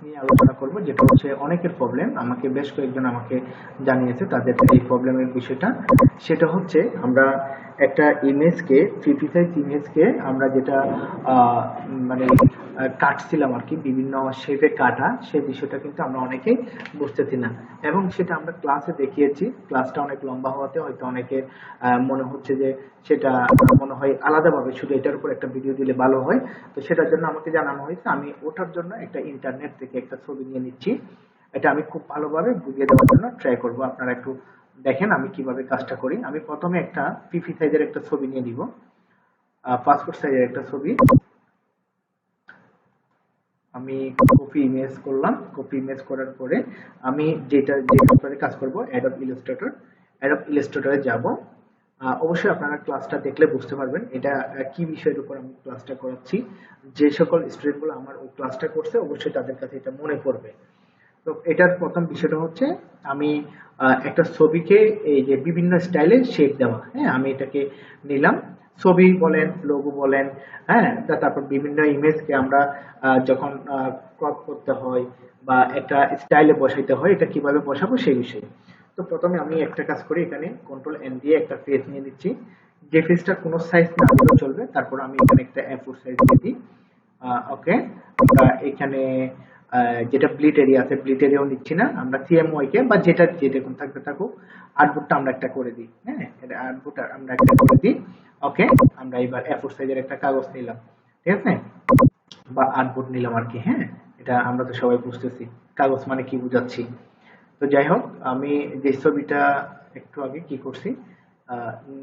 নিয়ে আলোচনা করব, যেটা হচ্ছে অনেকের প্রবলেম আমাকে বেশ কয়েকজন আমাকে জানিয়েছে তাদের এই প্রবলেমের বিষয়টা। সেটা হচ্ছে আমরা একটা ইমেজকে ফিফটি সাইজ ইমেজকে আমরা যেটা মানে কাটছিলাম আর কি বিভিন্ন শেপে কাটা সেই বিষয়টা কিন্তু আমরা অনেকেই বুঝতেছি না। এবং সেটা আমরা ক্লাসে দেখিয়েছি ক্লাসটা অনেক লম্বা হওয়াতে হয়তো অনেকের আহ, মনে হচ্ছে যে সেটা মনে হয় আলাদাভাবে শুধু এটার উপর একটা ভিডিও দিলে ভালো হয়। তো সেটার জন্য আমাকে জানানো হয়েছে আমি ওটার জন্য একটা ইন্টারনেট থেকে একটা ছবি নিয়ে নিচ্ছি। এটা আমি খুব ভালোভাবে বুঝিয়ে দেওয়ার জন্য ট্রাই করব। আপনারা একটু দেখেন আমি কীভাবে কাজটা করি। আমি প্রথমে একটা পিপি সাইজের একটা ছবি নিয়ে নিব। পাসপোর্ট সাইজের একটা ছবি। আমি কপি ইমেজ করলাম। কপি ইমেজ করার পরে আমি যেটা যে সফটওয়্যারে কাজ করব অ্যাডব ইলাস্ট্রেটর অ্যাডব ইলাস্ট্রেটরে যাব। অবশ্যই আপনারা ক্লাসটা দেখলে বুঝতে পারবেন এটা কি বিষয়ের উপর আমি ক্লাসটা করাচ্ছি। যে সকল স্টুডেন্টগুলো আমার ওই ক্লাসটা করছে, অবশ্যই তাদের কাছে এটা মনে পড়বে। তো এটার প্রথম বিষয়টা হচ্ছে, আমি একটা ছবিকে এই যে বিভিন্ন স্টাইলে শেপ দেওয়া। হ্যাঁ আমি এটাকে নিলাম। ছবি বলেন লোগো বলেন হ্যাঁ? তারপর বিভিন্ন ইমেজকে আমরা যখন ক্রপ করতে হয় বা একটা স্টাইলে বসাইতে হয়, এটা কীভাবে বসাবো সেই বিষয়ে। তো প্রথমে আমি একটা কাজ করি, এখানে কন্ট্রোল এন দিয়ে একটা পেজ নিয়ে নিচ্ছি। যে পেজটা কোনো সাইজ না হলেও চলবে, তারপর আমি এখানে একটা ফোর সাইজ দিয়ে দিই। ওকে আমরা এখানে যেটা ব্লিট এরিয়া আছে ব্লিট এরিয়াও নিচ্ছি না। আমরা সিএমওয়াই কে বা যেটা, যেরকম থাকবে থাকুক আর্টবোর্ডটা আমরা একটা করে দিই হ্যাঁ? আর্টবোর্ড আমরা একটা করে দিই। ওকে আমরা এবার এ সাইজের একটা কাগজ নিলাম। ঠিক আছে? বা আর্টবোর্ড নিলাম আর কি হ্যাঁ? এটা আমরা তো সবাই বুঝতেছি। কাগজ মানে কি বুঝাচ্ছি? তো যাই হোক, আমি যে ছবিটা একটু আগে কি করছি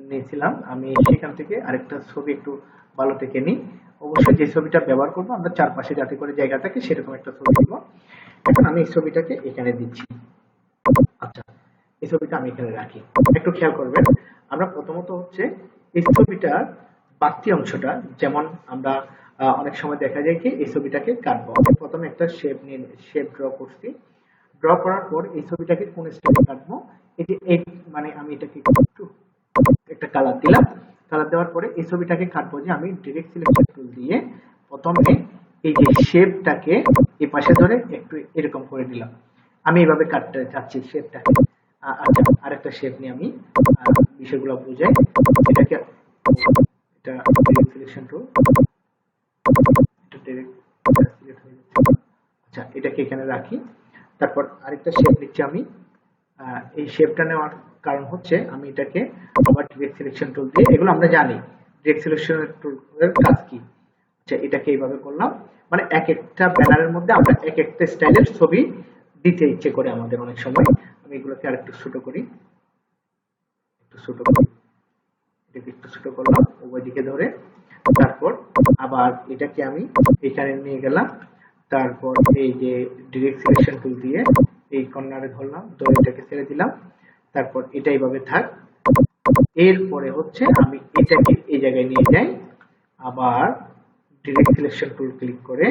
নিয়েছিলাম, আমি সেখান থেকে আরেকটা ছবি একটু ভালো থেকে নিই। অবশ্যই যে ছবিটা ব্যবহার করব, আমরা চারপাশে যাতে করে জায়গা থাকে, সেরকম একটা ছবি দিব এখন আমি এই ছবিটাকে এখানে দিচ্ছি। আচ্ছা এই ছবিটা আমি এখানে রাখি। একটু খেয়াল করবেন, আমরা প্রথমত হচ্ছে এই ছবিটার বাড়তি অংশটা, যেমন আমরা অনেক সময় দেখা যায় কি, এই ছবিটাকে কাটবো। প্রথমে একটা শেপ নিয়ে শেপ ড্র করছি। ড্র করার পর এই ছবিটাকে কোন স্টাইলে কাটবো? এই যে মানে আমি এটাকে একটু একটা কালার দিলাম। কালার দেওয়ার পরে এই ছবিটাকে কাটবো যে আমি ডিরেক্ট সিলেকশন টুল দিয়ে প্রথমে এই যে শেপটাকে এই পাশে ধরে একটু এরকম করে দিলাম আমি এইভাবে কাটতে চাচ্ছি শেপটাকে আরেকটা শেপ নিয়ে আমি বিষয়গুলো বুঝাই। এটাকে, এটা সিলেকশন টুল এটা আচ্ছা এটাকে এখানে রাখি। তারপর আরেকটা শেপ নিচ্ছি আমি। এই শেপটা নেওয়ার কারণ হচ্ছে, আমি এটাকে আবার ডিরেক্ট সিলেকশন টুল দিয়ে, এগুলো আমরা জানি ডিরেক্ট সিলেকশন টুলের কাজ কি? আচ্ছা এটাকে এইভাবে করলাম। মানে এক একটা ব্যানারের মধ্যে আমরা এক একটা স্টাইলের ছবি দিতে ইচ্ছে করে আমাদের অনেক সময়। আমি এগুলোকে আরেকটু ছোট করি। একটু ছোট করি। এটাকে একটু ছোট করলাম, উভয় দিকে ধরে। তারপর আবার এটাকে আমি এখানে নিয়ে গেলাম। তারপর এই যে ডিরেক্ট সিলেকশন টুল দিয়ে এই কর্নারে ধরলাম, ধরে এটাকে ছেড়ে দিলাম। তারপর এটা এইভাবে থাক। এরপরে হচ্ছে আমি এটাকে এই জায়গায় নিয়ে যাই। আবার ডিরেক্ট সিলেকশন টুল ক্লিক করে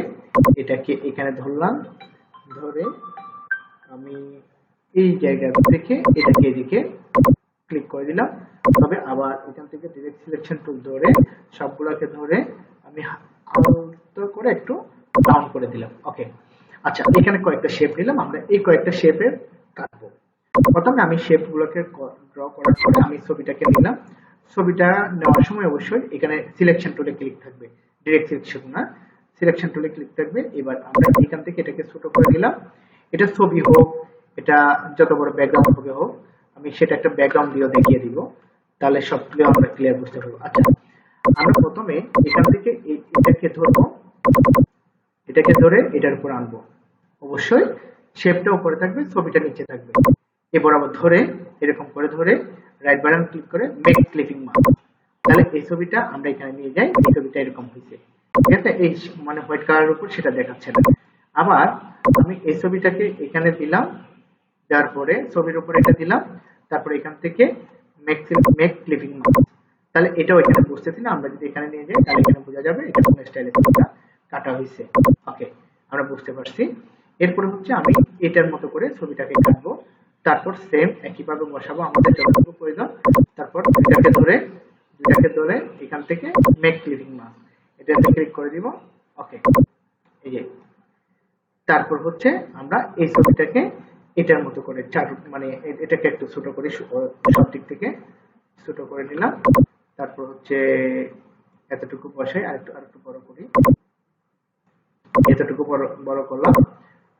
এটাকে এখানে ধরলাম, ধরে আমি এই জায়গা থেকে এটাকে এদিকে ক্লিক করে দিলাম। তবে আবার এখান থেকে ডিরেক্ট সিলেকশন টুল ধরে সবগুলোকে ধরে আমি আলতো করে একটু ডাউন করে দিলাম। ওকে আচ্ছা এখানে কয়েকটা শেপ নিলাম, আমরা এই কয়েকটা শেপের কাটবো। প্রথমে আমি শেপ গুলোকে ড্র করার পরে আমি ছবিটাকে নিলাম। ছবিটা নেওয়ার সময় অবশ্যই এখানে সিলেকশন টুলে ক্লিক থাকবে। ডিরেক্ট সিলেকশন না। সিলেকশন টুলে ক্লিক থাকবে। এবার আমরা এখান থেকে এটাকে ছোট করে দিলাম। এটা ছবি হোক, এটা যত বড় ব্যাকগ্রাউন্ড হবে হোক, আমি সেটা একটা ব্যাকগ্রাউন্ড দিয়েও দেখিয়ে দিব। তাহলে সবগুলো আমরা ক্লিয়ার বুঝতে পারব। আচ্ছা আমরা প্রথমে এখান থেকে এটাকে ধরবো। এটাকে ধরে এটার উপর আনব। অবশ্যই শেপটা উপরে থাকবে, ছবিটা নিচে থাকবে। এ বরাবর ধরে, এরকম করে ধরে রাইট বাটন ক্লিক করে মেক ক্লিপিং মার্ক তাহলে এই ছবিটা আমরা এখানে নিয়ে যাই, এই ছবিটা এরকম হয়েছে। ঠিক আছে? এই মানে হোয়াইট কালারের উপর সেটা দেখাচ্ছে না। আবার আমি এই ছবিটাকে এখানে দিলাম দেওয়ার পরে ছবির উপর এটা দিলাম, তারপরে এখান থেকে মেক মেক ক্লিপিং তাহলে এটাও এখানে বুঝতেছি না আমরা যদি এখানে নিয়ে যাই, তাহলে এখানে বোঝা যাবে এটা কোন স্টাইলে কাটা হয়েছে ওকে আমরা বুঝতে পারছি। এরপরে হচ্ছে আমি এটার মতো করে ছবিটাকে কাটবো। তারপর সেম একইভাবে বসাবো, আমাদের যতটুকু প্রয়োজন। তারপর এটাকে ধরে এটাকে ধরে এখান থেকে মেক ক্লিপিং মার্ক এটাতে ক্লিক করে দিব। ওকে এই যে তারপর হচ্ছে আমরা এই ছবিটাকে এটার মতো করে চার মানে এটাকে একটু ছোট করে সব দিক থেকে ছোট করে নিলাম। তারপর হচ্ছে এতটুকু বসাই, আর একটু আর একটু বড় করি। এতটুকু বড় বড় করলাম।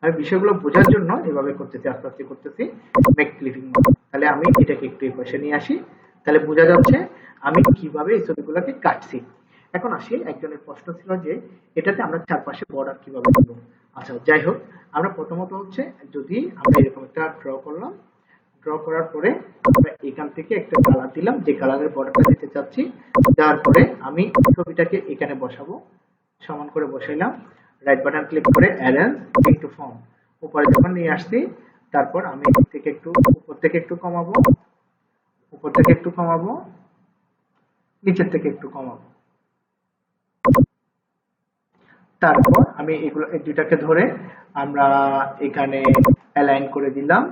আমি বিষয়গুলো বোঝার জন্য এভাবে করতেছি, আস্তে আস্তে করতেছি। মেক ক্লিপিং তাহলে আমি এটাকে একটু এই পাশে নিয়ে আসি। তাহলে বোঝা যাচ্ছে আমি কীভাবে এই ছবিগুলোকে কাটছি। এখন আসি, একজনের প্রশ্ন ছিল যে, এটাতে আমরা চারপাশে বর্ডার কীভাবে দেবো আচ্ছা যাই হোক, আমরা প্রথমত হচ্ছে যদি আমরা এরকম একটা ড্র করলাম ড্র করার পরে আমরা এখান থেকে একটা কালার দিলাম, যে কালারের বর্ডারটা দিতে চাচ্ছি দেওয়ার পরে আমি ছবিটাকে এখানে বসাবো, সমান করে বসাইলাম রাইট বাটন ক্লিক করে অ্যারেঞ্জ ইনটু ফর্ম উপরে যখন নিয়ে আসছি, তারপর আমি থেকে একটু, উপর থেকে একটু কমাবো, উপর থেকে একটু কমাবো, নিচের থেকে একটু কমাবো। তারপর আমি এগুলো, এই দুইটাকে ধরে আমরা এখানে অ্যালাইন করে দিলাম,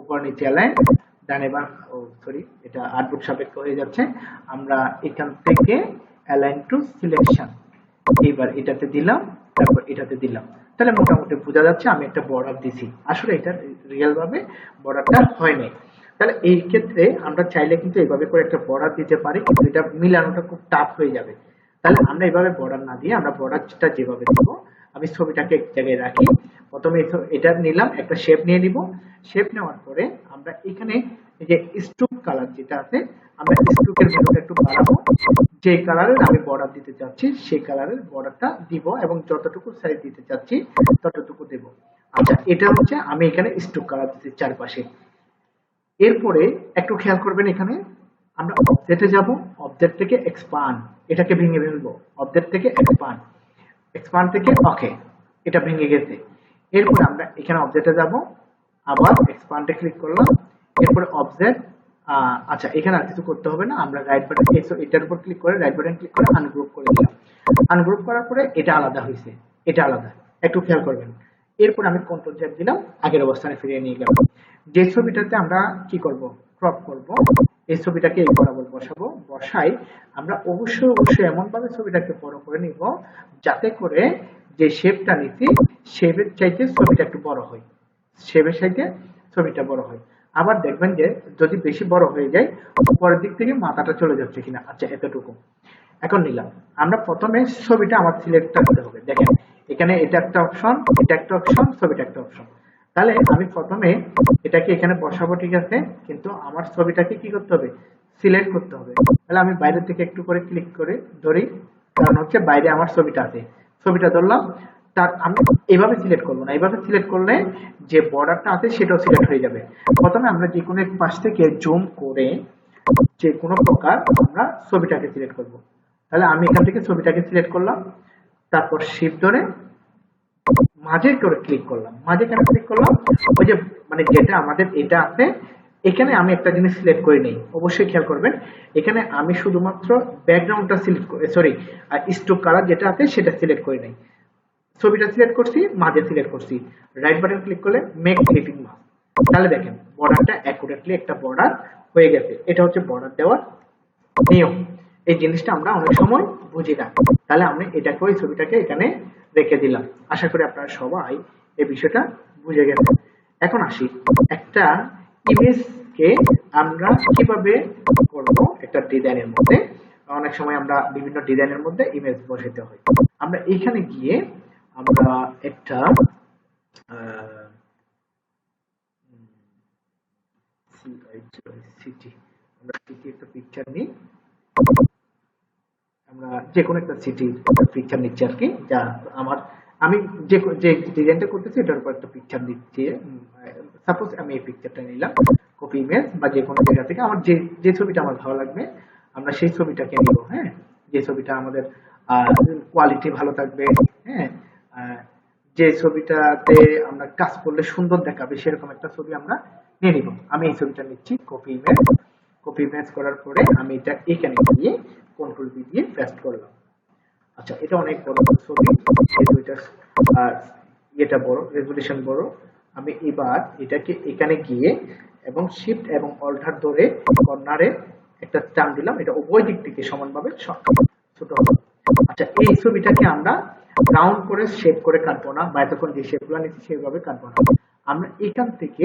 উপর নিচে অ্যালাইন ডানে বা ও সরি এটা আটবুট সাপেক্ষ হয়ে যাচ্ছে। আমরা এখান থেকে অ্যালাইন টু সিলেকশন এইবার এটাতে দিলাম, তারপর এটাতে দিলাম। তাহলে মোটামুটি বোঝা যাচ্ছে আমি একটা বর্ডার দিছি। আসলে এটা রিয়েল ভাবে বর্ডারটা হয় নাই। তাহলে এই ক্ষেত্রে আমরা চাইলে কিন্তু এইভাবে করে একটা বর্ডার দিতে পারি কিন্তু এটা মিলানোটা খুব টাফ হয়ে যাবে। তাহলে আমরা এভাবে বর্ডার না দিয়ে আমরা বর্ডারটা যেভাবে দেব, আমি ছবিটাকে এক জায়গায় রাখি। প্রথমে এটা নিলাম, একটা শেপ নিয়ে নিব। শেপ নেওয়ার পরে আমরা এখানে যে স্টুক কালার যেটা আছে, আমরা স্টুকের ভেতরে একটু বাড়াবো। যে কালারের আমি বর্ডার দিতে চাচ্ছি, সেই কালারের বর্ডারটা দিব এবং যতটুকু সাইজ দিতে চাচ্ছি, ততটুকু দেব। আচ্ছা এটা হচ্ছে আমি এখানে স্টুক কালার দিতে চারপাশে। এরপরে একটু খেয়াল করবেন এখানে আমরা অবজেক্টে যাব অবজেক্ট থেকে এক্সপান্ড এটাকে ভেঙে ফেলব অবজেক্ট থেকে এক্সপান্ড এক্সপান্ড থেকে ওকে এটা ভেঙে গেছে। এরপর আমরা এখানে অবজেক্টে যাব, আবার এক্সপান্ডে ক্লিক করলাম, এরপরে অবজেক্ট আচ্ছা এখানে আর কিছু করতে হবে না, আমরা রাইট বাটন এসো এটার উপর ক্লিক করে রাইট বাটন ক্লিক করে আনগ্রুপ করে দিলাম। আনগ্রুপ করার পরে এটা আলাদা হয়েছে, এটা আলাদা, একটু খেয়াল করবেন। এরপর আমি কন্ট্রোল জ্যাপ দিলাম, আগের অবস্থানে ফিরিয়ে নিয়ে গেলাম। যে ছবিটাতে আমরা কি করব ক্রপ করব এই ছবিটাকে এই বরাবর বসাবো। বসাই আমরা অবশ্যই অবশ্যই এমন ভাবে ছবিটাকে বড় করে নিব যাতে করে যে শেপটা নিচ্ছি শেপের চাইতে ছবিটা একটু বড় হয়। শেপের চাইতে ছবিটা বড় হয়। আবার দেখবেন যে যদি বেশি বড় হয়ে যায়, উপরের দিক থেকে মাথাটা চলে যাচ্ছে কিনা। আচ্ছা এতটুকু। এখন নিলাম। আমরা প্রথমে ছবিটা আমার সিলেক্ট করতে হবে। দেখেন, এখানে এটা একটা অপশন, এটা একটা অপশন, ছবিটা একটা অপশন। তাহলে আমি প্রথমে এটাকে এখানে বসাবো, ঠিক আছে? কিন্তু আমার ছবিটাকে কি করতে হবে? সিলেক্ট করতে হবে। তাহলে আমি বাইরে থেকে একটু করে ক্লিক করে ধরি। কারণ হচ্ছে বাইরে আমার ছবিটা আছে। ছবিটা ধরলাম। তার আমি এভাবে সিলেক্ট করব না। এভাবে সিলেক্ট করলে যে বর্ডারটা আছে সেটাও সিলেক্ট হয়ে যাবে। প্রথমে আমরা যে কোনো পাশ থেকে জুম করে যে কোনো প্রকার আমরা ছবিটাকে সিলেক্ট করব। তাহলে আমি এখান থেকে ছবিটাকে সিলেক্ট করলাম। তারপর শিপ ধরে মাঝে করে ক্লিক করলাম। মাঝে কেন ক্লিক করলাম? ওই যে মানে যেটা আমাদের এটা আছে, এখানে আমি একটা জিনিস সিলেক্ট করে নেই। অবশ্যই খেয়াল করবেন, এখানে আমি শুধুমাত্র ব্যাকগ্রাউন্ডটা সিলেক্ট করে সরি স্টোক কালার যেটা আছে সেটা সিলেক্ট করে নেই। ছবিটা সিলেক্ট করছি, মাঝে সিলেক্ট করছি। রাইট বাটন ক্লিক করলে মেক ক্লিপিং মাস তাহলে দেখেন বর্ডারটা অ্যাকুরেটলি একটা বর্ডার হয়ে গেছে। এটা হচ্ছে বর্ডার দেওয়ার নিয়ম। এই জিনিসটা আমরা অনেক সময় বুঝি না। তাহলে আমি এটাকে, ওই ছবিটাকে এখানে রেখে দিলাম। আশা করি আপনারা সবাই এই বিষয়টা বুঝে গেছেন। এখন আসি। একটা ইমেজকে আমরা কীভাবে করব? একটা ডিজাইনের মধ্যে। অনেক সময় আমরা বিভিন্ন ডিজাইনের মধ্যে ইমেজ বসাতে হয়। আমরা এখানে গিয়ে আমরা একটা সিটি আমরা সিটি একটা পিকচার নিই আমরা যে কোনো একটা সিটির পিকচার নিচ্ছি আর কি যা আমার, আমি যে যে ডিজাইনটা করতেছি, এটার উপর একটা পিকচার নিচ্ছি সাপোজ আমি এই পিকচারটা নিলাম কপি ইমেজ বা যে কোনো জায়গা থেকে, আমার যে যে ছবিটা আমার ভালো লাগবে, আমরা সেই ছবিটাকে নিব হ্যাঁ? যে ছবিটা আমাদের কোয়ালিটি ভালো থাকবে হ্যাঁ? যে ছবিটাতে আমরা কাজ করলে সুন্দর দেখাবে, সেরকম একটা ছবি আমরা নিয়ে নিব। আমি এই ছবিটা নিচ্ছি কপি ইমেজ কপি ইমেজ করার পরে আমি এটা এখানে গিয়ে কন্ট্রোল বি দিয়ে পেস্ট করলাম আচ্ছা এটা অনেক বড়। ছবি এই দুইটা, আর এটা বড় রেজুলেশন বড়। আমি এবার এটাকে এখানে গিয়ে এবং শিফট এবং অল্টার ধরে কর্নারে একটা টান দিলাম। এটা উভয় দিক থেকে সমানভাবে ছোট হবে। আচ্ছা এই ছবিটাকে আমরা রাউন্ড করে শেপ করে কাটবো না। বা এতক্ষণ যে শেপগুলো নিচ্ছি সেভাবে কাটবো না। আমরা এখান থেকে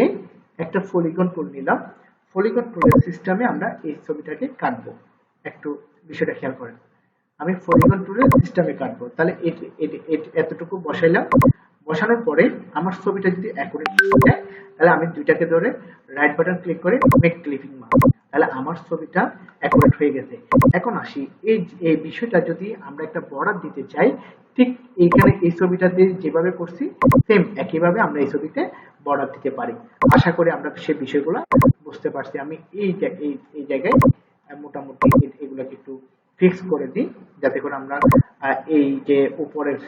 একটা পলিগন টুল নিলাম। পলিগন টুলের সিস্টেমে আমরা এই ছবিটাকে কাটবো। একটু বিষয়টা খেয়াল করেন। আমি পলিগন টুলের সিস্টেমে কাটবো। তাহলে এতটুকু বসাইলাম। বসানোর পরে আমার ছবিটা যদি অ্যাকুরেট যায়, তাহলে আমি দুইটাকে ধরে রাইট বাটন ক্লিক করে মেক ক্লিপিং মার্ক তাহলে আমার ছবিটা অ্যাকুরেট হয়ে গেছে। এখন আসি। এই এই বিষয়টা যদি আমরা একটা বর্ডার দিতে চাই, ঠিক এইখানে এই ছবিটাতে যেভাবে করছি সেম একইভাবে আমরা এই ছবিতে বর্ডার দিতে পারি। আশা করি আমরা সে বিষয়গুলো বুঝতে পারছি। আমি এই এই জায়গায় মোটামুটি এগুলোকে একটু ফিক্স করে দিই, যাতে করে আমরা এই যে উপরের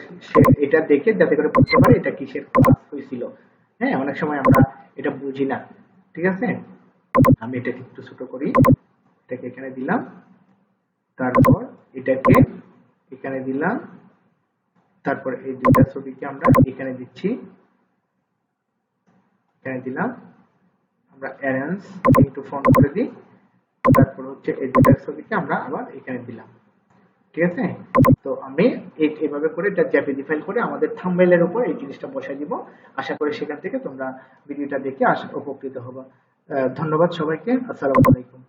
এটা দেখে যাতে করে বুঝতে পারি এটা কিসের কাজ হয়েছিল। হ্যাঁ অনেক সময় আমরা এটা বুঝি না, ঠিক আছে? আমি এটাকে একটু ছোট করি, এটাকে এখানে দিলাম, তারপর এটাকে এখানে দিলাম, তারপর এই দুটা ছবিকে আমরা এখানে দিচ্ছি, এখানে দিলাম, আমরা অ্যারেঞ্জ একটু ফোন করে দিই। তারপর হচ্ছে এই ছবিকে আমরা আবার এখানে দিলাম। ঠিক আছে? তো আমি এই- এইভাবে করে এটা জ্যাপি ফাইল করে আমাদের থাম্বেলের উপর এই জিনিসটা বসাই দিব। আশা করি সেখান থেকে তোমরা ভিডিওটা দেখে উপকৃত হবা। ধন্যবাদ সবাইকে। আসসালামু আলাইকুম।